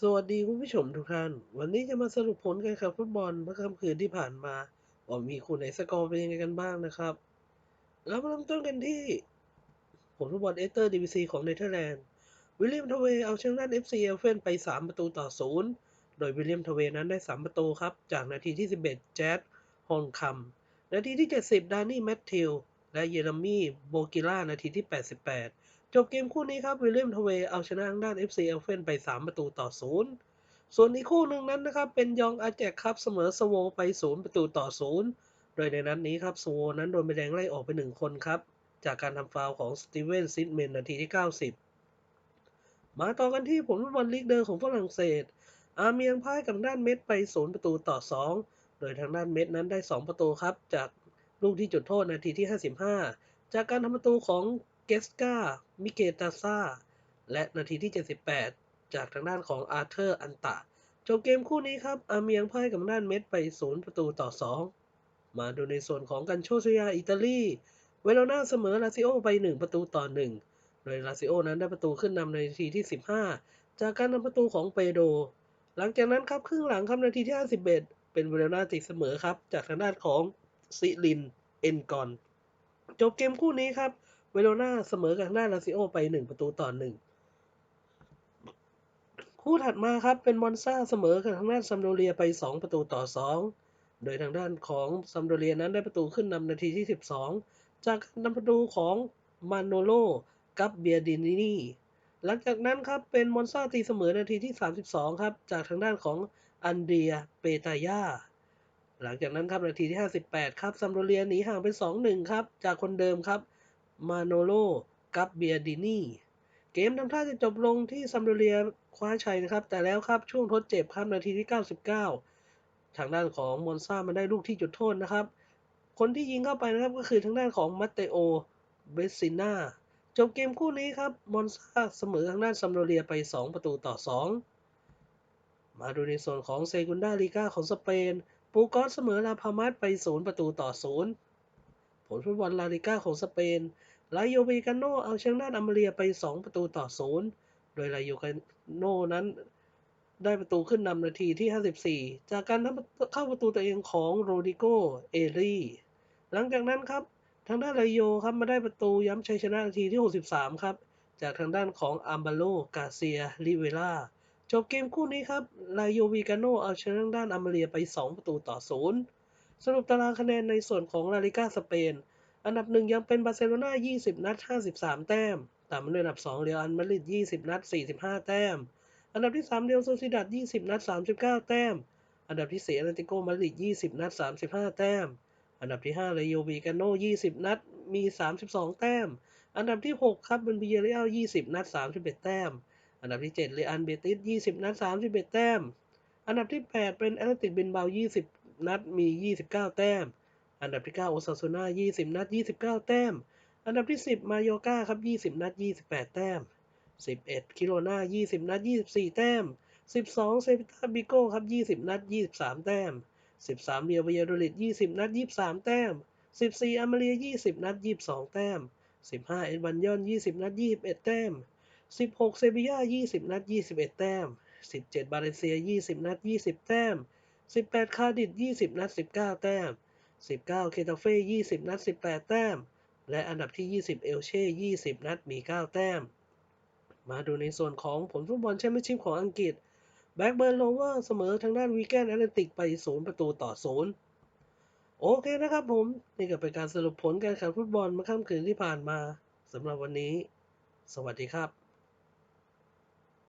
สวัสดีคุณผู้ชมทุกท่าน วันนี้จะมาสรุปผลการแข่งฟุตบอลเมื่อค่ำคืนที่ผ่านมาว่ามีคู่ไหนสกอร์เป็นยังไงกันบ้างนะครับเรามาเริ่มต้นกันที่ ผลฟุตบอลเอสเตอร์ดีวีซีของเนเธอร์แลนด์วิลเลียมทเวย์เอาชนะเอฟซีเอลเฟนไป 3 ประตูต่อ 0 โดยวิลเลียมทเวย์นั้นได้ 3 ประตูครับ จากนาทีที่ 11 แจ๊ดฮอนคัมนาทีที่ 70 ดานี่แมทธิวและเยเรมี่โบกิล่านาทีที่ 88 จบเกมคู่นี้ครับวิลเลียมทเวเอาชนะทางด้าน FC เอลเฟนไป 3 ประตูต่อ 0 ส่วนอีกคู่หนึ่งนั้นนะครับ เป็นยองอาแจกครับเสมอสโวไป 0 ประตูต่อ 0 โดยในนัดนนี้ครับสโวนั้นโดนใบแดงไล่ออกไป 1 คนครับ จากการทำฟาวของสตีเวนซิดเมนนาทีที่ 90 มาต่อกันที่ผลฟุตบอลลีกเดอร์ของฝรั่งเศส อาเมียงพ่ายกับด้านเม็ดไป 0 ประตูต่อ 2 โดยทางด้านเม็ดนั้นได้ 2 ประตูครับจากลูกที่จุดโทษนาทีที่ 55 จากการทำประตูของ สกา มิเกตาซา และนาทีที่ 78 จากทางด้านของอาร์เธอร์ อันตะ จบเกมคู่นี้ครับ อาเมียงพ่ายกับด้านเม็ดไป 0 ประตูต่อ 2 มาดูในส่วนของกันโชซยาอิตาลี เวโรนาเสมอลาซิโอไป 1 ประตูต่อ 1 โดยลาซิโอนั้นได้ประตูขึ้นนำในนาทีที่ 15 จากการนำประตูของเปโด หลังจากนั้นครับครึ่งหลังครับนาทีที่ 51 เป็นเวโรนาตีเสมอครับจากทางด้านของซิลิน เอ็นกอน จบเกมคู่นี้ครับ เวโรนาเสมอกับทางด้านลาซิโอไป1ประตูต่อ1คู่ถัดมาครับเป็นมอนซาเสมอกับทางด้านซัมโดเรียไป 2 ประตูต่อ 2 โดยทางด้านของซัมโดเรียนั้นได้ประตูขึ้นนำนาทีที่ 12 จากการนำประตูของมานโนโลกับเบียดินินีหลังจากนั้นครับเป็นมอนซาตีเสมอนาทีที่ 32 ครับจากทางด้านของอันเดียเปตายาหลังจากนั้นครับนาทีที่ 58 ครับซัมโดเรียหนีห่างเป็น2-1 ครับจากคนเดิมครับ มาโนโลกับเบียดินีเกมทำท่าจะจบลงที่ซัมโดเรียคว้าชัยนะครับ แต่แล้วครับช่วงทดเจ็บครับนาทีที่ 99 ทางด้านของมอนซามันได้ลูกที่จุดโทษนะครับ คนที่ยิงเข้าไปนะครับก็คือทางด้านของมัตเตโอเบสซิน่าจบเกมคู่นี้ครับมอนซาเสมอทางด้านซัมโดเรียไป 2 ประตูต่อ 2 มาดูในส่วนของเซกุนดาลีกาของสเปน ปูกอสเสมอลาพามาสไป 0 ประตูต่อ 0 ลฟุตบอลลาลิก้าของสเปนลาโยเวกาโนเอาชนะอัมเรียไป 2 ประตูต่อ0โดยลาโยกาโนนั้นได้ประตูขึ้นนำนาทีที่ 54 จากการเข้าประตูตัวเองของโรดิโก เอรีหลังจากนั้นครับ ทางด้านลาโยครับมาได้ประตูย้ำชัยชนะนาทีที่ 63 ครับ จากทางด้านของอัมบาโล กาเซีย ลิเวล่า จบเกมคู่นี้ครับ ลาโยวิกาโนเอาชนะด้านอัมเรียไป 2 ประตูต่อ0 สรุปตารางคะแนนในส่วนของลาลิก้าสเปน อันดับหนึ่งยังเป็นบาร์เซโลนา20 นัด 53 แต้ม ตามมาด้วยอันดับ 2 เรอัลมาดริด 20 นัด 45 แต้ม อันดับที่ 3 เรอัลโซซิดัด 20 นัด 39 แต้ม อันดับที่4แอตเลติโกมาดริด 20 นัด 35 แต้ม อันดับที่5เลโยวิกาโน20 นัด มี 32 แต้ม อันดับที่ 6 ครับเป็นบิเยเรียล20 นัด 31 แต้ม อันดับที่ 7 เรอัลเบติส 20 นัด 31 แต้ม อันดับที่ 8 เป็นแอตเลติกบินเบา 20 นัดมี 29 แต้ม อันดับที่ 9 โอซาซูน่า 20 นัด 29 แต้ม อันดับที่ 10 มาโยกาครับ 20 นัด 28 แต้ม 11 คิโรนา20 นัด 24 แต้ม 12 เซปิตาบิโก้ครับ 20 นัด 23 แต้ม 13 เรียวเบยโดริด20 นัด 23 แต้ม 14 อามาเรีย 20 นัด 22 แต้ม 15 เอ็ดวันยอน 20 นัด 21 แต้ม 16 เซบียา20 นัด 21 แต้ม 17 บาเลเซีย 20 นัด 20 แต้ม 18 คาดิด 20 นัด 19 แต้ม 19 เคตาเฟ่ 20 นัด 18 แต้ม และอันดับที่ 20 เอลเช่ 20 นัด มี 9 แต้ม มาดูในส่วนของผลฟุตบอลแชมเปี้ยนชิพของอังกฤษ แบ็กเบิร์นโรเวอร์เสมอทางด้านวีแกนแอตแลนติกไป 0 ประตูต่อ 0โอเคนะครับผม นี่ก็เป็นการสรุปผลการแข่งฟุตบอลเมื่อค่ำคืนที่ผ่านมาสำหรับวันนี้ สวัสดีครับ